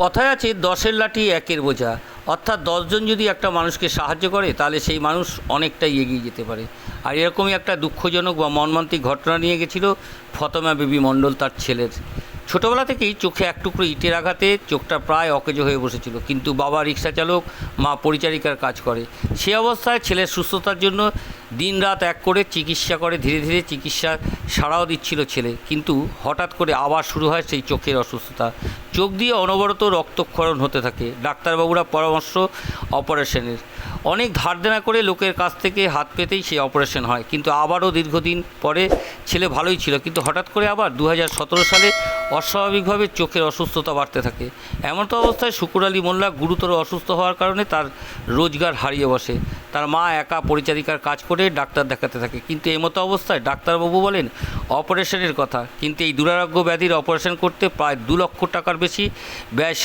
কথায় আছে, দশের লাঠি একের বোঝা। অর্থাৎ দশজন যদি একটা মানুষকে সাহায্য করে, তাহলে সেই মানুষ অনেকটাই এগিয়ে যেতে পারে। আর এরকমই একটা দুঃখজনক বা মর্মান্তিক ঘটনা নিয়ে গেছিল ফতমা বেবি মণ্ডল, তার ছেলের। ছোটোবেলা থেকেই চোখে এক টুকরো ইটের আঘাতে চোখটা প্রায় অকেজো হয়ে বসেছিল। কিন্তু বাবা রিক্সা চালক, মা পরিচারিকার কাজ করে। সে অবস্থায় ছেলের সুস্থতার জন্য দিনরাত এক করে চিকিৎসা করে, ধীরে ধীরে চিকিৎসা সাড়াও দিচ্ছিল ছেলে। কিন্তু হঠাৎ করে আবার শুরু হয় সেই চোখের অসুস্থতা। চোখ দিয়ে অনবরত রক্তক্ষরণ হতে থাকে। ডাক্তারবাবুরা পরামর্শ অপারেশনের। অনেক ধার দেনা করে লোকের কাছ থেকে হাত পেতেই সেই অপারেশন হয়। কিন্তু আবারও দীর্ঘদিন পরে ছেলে ভালোই ছিল। কিন্তু হঠাৎ করে আবার দু হাজার সতেরো সালে অস্বাভাবিকভাবে চোখের অসুস্থতা বাড়তে থাকে। এমন তো অবস্থায় শুকুর আলী মোল্লা গুরুতর অসুস্থ হওয়ার কারণে তার রোজগার হারিয়ে বসে। তার মা একা পরিচারিকার কাজ করে ডাক্তার দেখাতে থাকে। কিন্তু এই মতো অবস্থায় ডাক্তারবাবু বলেন, অপারেশনের কথা। কিন্তু এই দুরারোগ্য ব্যাধির অপারেশন করতে প্রায় দু লক্ষ টাকার বেশি ব্যয়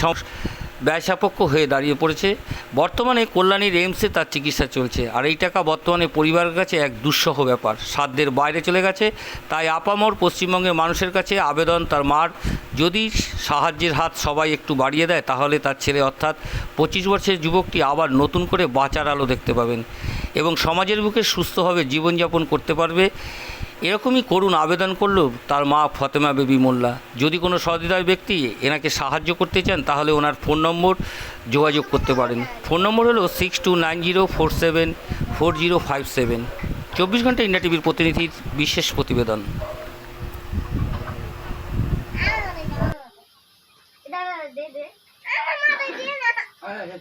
ব্যয়সাপেক্ষ হয়ে দাঁড়িয়ে পড়েছে। বর্তমানে কল্যাণীর এইমসে তার চিকিৎসা চলছে। আর এই টাকা বর্তমানে পরিবারের কাছে এক দুঃসহ ব্যাপার। সাধ্যের বাইরে চলে গেছে। তাই আপামর পশ্চিমবঙ্গের মানুষের কাছে আবেদন তার মার। যদি সাহায্যের হাত সবাই একটু বাড়িয়ে দেয়, তাহলে তার ছেলে অর্থাৎ পঁচিশ বছরের যুবকটি আবার নতুন করে বাঁচার আলো দেখতে পাবেন। এবং সমাজের বুকে সুস্থভাবে জীবনযাপন করতে পারবে। এরকমই করুন আবেদন করল তার মা ফতেমা বেবি মোল্লা। যদি কোনো সহৃদয় ব্যক্তি এনাকে সাহায্য করতে চান, তাহলে ওনার ফোন নম্বর যোগাযোগ করতে পারেন। ফোন নম্বর হলো six two nine zero four seven four zero five seven চব্বিশ ঘণ্টা ইন্ডিয়া টিভির প্রতিনিধির বিশেষ প্রতিবেদন। দে দে দিয়ে না আমি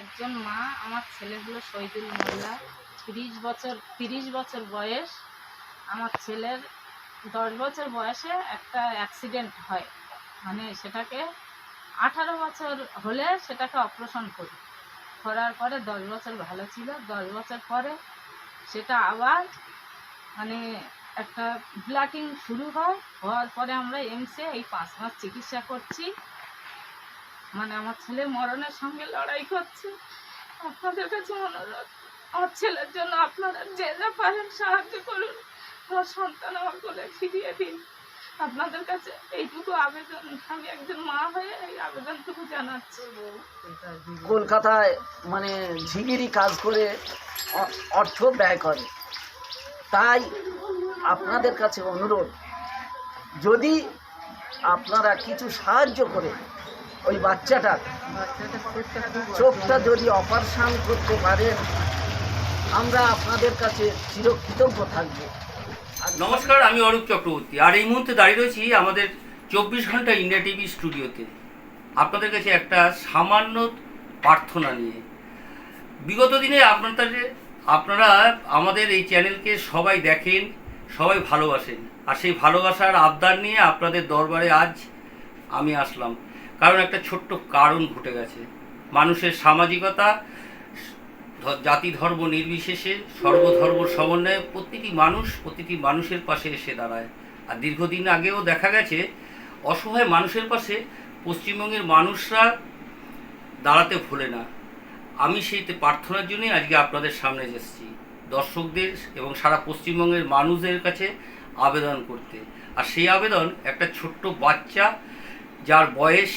একজন মা, আমার ছেলেগুলো শহীদুল মোল্লা, তিরিশ বছর তিরিশ বছর বয়স। আমার ছেলের দশ বছর বয়সে একটা অ্যাক্সিডেন্ট হয়। মানে সেটাকে আঠারো বছর হলে সেটাকে অপারেশন করি। করার পরে দশ বছর ভালো ছিল। দশ বছর পরে সেটা আবার মানে একটা ব্লাটিং শুরু হয়। হওয়ার পরে আমরা এমসে এই পাঁচ মাস চিকিৎসা করছি। মানে আমার ছেলে মরণের সঙ্গে লড়াই করছে। আপনাদের কাছে অনুরোধ, আমার ছেলের জন্য আপনারা যে যা পারেন সাহায্য করুন। আমার সন্তান আমার কোলে ফিরিয়ে দিন। আপনাদের কাছে এইটুকু আবেদন। আমি একজন মা হয়ে কলকাতায় মানে ঝিগিরি কাজ করে অর্থ ব্যয় করে। তাই আপনাদের কাছে অনুরোধ যদি আপনারা কিছু সাহায্য করে ওই বাচ্চাটার চোখটা যদি অপারেশান করতে পারেন আমরা আপনাদের কাছে চিরকৃতজ্ঞ থাকব। নমস্কার আমি অরূপ চক্রবর্তী। আর এই মুহূর্তে দাঁড়িয়ে রয়েছি আমাদের চব্বিশ ঘণ্টা ইন্ডিয়া টিভি স্টুডিওতে। আপনাদের কাছে একটা সামান্য প্রার্থনা নিয়ে। বিগত দিনে আপনাদের আপনারা আমাদের এই চ্যানেলকে সবাই দেখেন, সবাই ভালোবাসেন। আর সেই ভালোবাসার আবদার নিয়ে আপনাদের দরবারে আজ আমি আসলাম। কারণ একটা ছোট্ট কারণ ঘটে গেছে। মানুষের সামাজিকতা, জাতি ধর্ম নির্বিশেষে, সর্বধর্ম সমন্বয়ে প্রতিটি মানুষ প্রতিটি মানুষের পাশে এসে দাঁড়ায়। আর দীর্ঘদিন আগেও দেখা গেছে, অসহায় মানুষের পাশে পশ্চিমবঙ্গের মানুষরা দাঁড়াতে ভোলে না। আমি সেই প্রার্থনার জন্যই আজকে আপনাদের সামনে এসেছি। দর্শকদের এবং সারা পশ্চিমবঙ্গের মানুষদের কাছে আবেদন করতে। আর সেই আবেদন একটা ছোট্ট বাচ্চা যার বয়স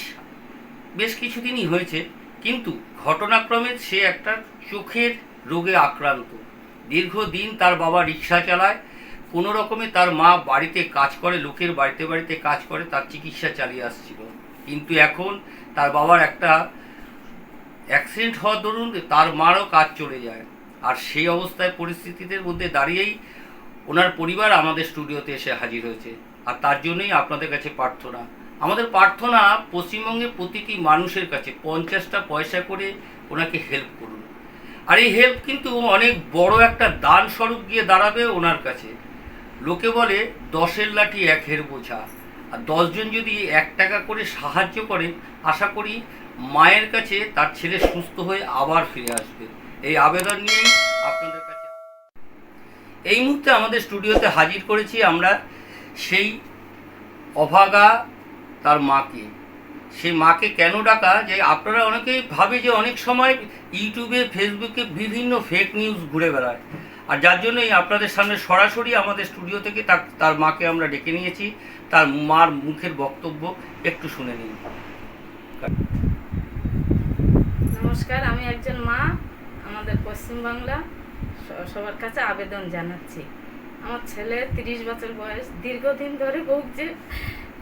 বেশ কিছুদিনই হয়েছে, কিন্তু ঘটনাক্রমে সে একটা চোখের রোগে আক্রান্ত। দীর্ঘদিন তার বাবা রিক্সা চালায়, কোনো রকমে তার মা বাড়িতে কাজ করে, লোকের বাড়িতে বাড়িতে কাজ করে, তার চিকিৎসা চালিয়ে আসছিল। কিন্তু এখন তার বাবার একটা অ্যাক্সিডেন্ট হওয়ার দরুন তার মারও কাজ চলে যায়। আর সেই অবস্থায় পরিস্থিতিদের মধ্যে দাঁড়িয়েই ওনার পরিবার আমাদের স্টুডিওতে এসে হাজির হয়েছে। আর তার জন্যই আপনাদের কাছে প্রার্থনা। আমাদের প্রার্থনা পশ্চিমবঙ্গে প্রতিটি মানুষের কাছে পঞ্চাশটা পয়সা করে ওনাকে হেল্প করুন। আর এই হেল্প কিন্তু অনেক বড় একটা দান স্বরূপ গিয়ে দাঁড়াবে ওনার কাছে। লোকে বলে, দশের লাঠি এক একের বোঝা। আর দশজন যদি এক টাকা করে সাহায্য করে, আশা করি মায়ের কাছে তার ছেলে সুস্থ হয়ে আবার ফিরে আসবে। এই আবেদন নিয়েই আপনাদের কাছে এই মুহূর্তে আমাদের স্টুডিওতে হাজির করেছি আমরা সেই অভাগা তার মাকে। সেই মাকে কেন ডাকা? যে আপনারা অনেকেই ভাবে যে অনেক সময় ইউটিউবে, ফেসবুকে বিভিন্ন ফেক নিউজ ঘুরে বেড়ায়। আর যার জন্যই আপনাদের সামনে সরাসরি আমাদের স্টুডিও থেকে তার তার মাকে আমরা ডেকে নিয়েছি। তার মার মুখের বক্তব্য একটু শুনে নিন। নমস্কার, আমি একজন মা, আমাদের পশ্চিমবাংলা। সবার কাছে আবেদন জানাচ্ছি। আমার ছেলে তিরিশ বছর বয়স, দীর্ঘদিন ধরে ভুগছে।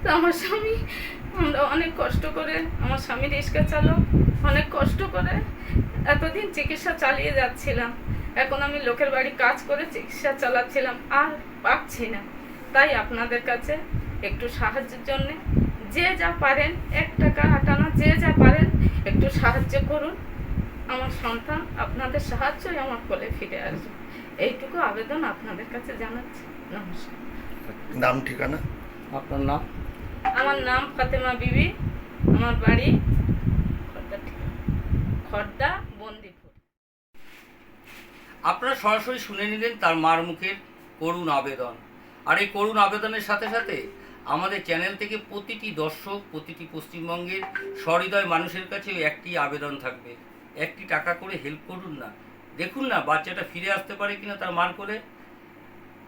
তো আমার স্বামী, আমরা অনেক কষ্ট করে, আমার স্বামী রিক্সা চালক, অনেক কষ্ট করে এতদিন চিকিৎসা চালিয়ে যাচ্ছিলাম। এখন আমি লোকের বাড়ি কাজ করে চিকিৎসা চালাচ্ছিলাম, আর পাচ্ছি না। তাই আপনাদের কাছে একটু সাহায্যের জন্যে। যে যা পারেন এক টাকা আটানা যে যা পারেন একটু সাহায্য করুন। আমার সন্তান আপনাদের সাহায্যই আমার কোলে ফিরে আসবে। এইটুকু আবেদন আপনাদের কাছে জানাচ্ছি। নমস্কার। নাম ঠিকানা? আপনার নাম? আমার নাম ফাতেমা বিবি। আমার বাড়ি খর্দা ঠিকানা। খর্দা বন্দিপুর। আপনারা সরাসরি শুনে নিলেন তার মার মুখের করুণ আবেদন। আর এই করুণ আবেদনের সাথে সাথে আমাদের চ্যানেল থেকে প্রতিটি দর্শক প্রতিটি পশ্চিমবঙ্গের সহৃদয় মানুষের কাছে একটি আবেদন থাকবে। একটি টাকা করে হেল্প করুন না। দেখুন না বাচ্চাটা ফিরে আসতে পারে কিনা তার মার করে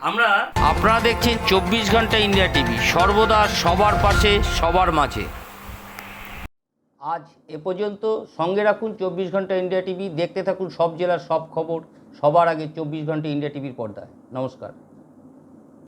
আমরা আপনারা দেখছেন চব্বিশ ঘণ্টা ইন্ডিয়া টিভি। সর্বদা সবার পাশে সবার মাঝে। আজ এ পর্যন্ত সঙ্গে রাখুন চব্বিশ ঘণ্টা ইন্ডিয়া টিভি। দেখতে থাকুন সব জেলার সব খবর। সবার আগে চব্বিশ ঘণ্টা ইন্ডিয়া টিভির পর্দায়। নমস্কার।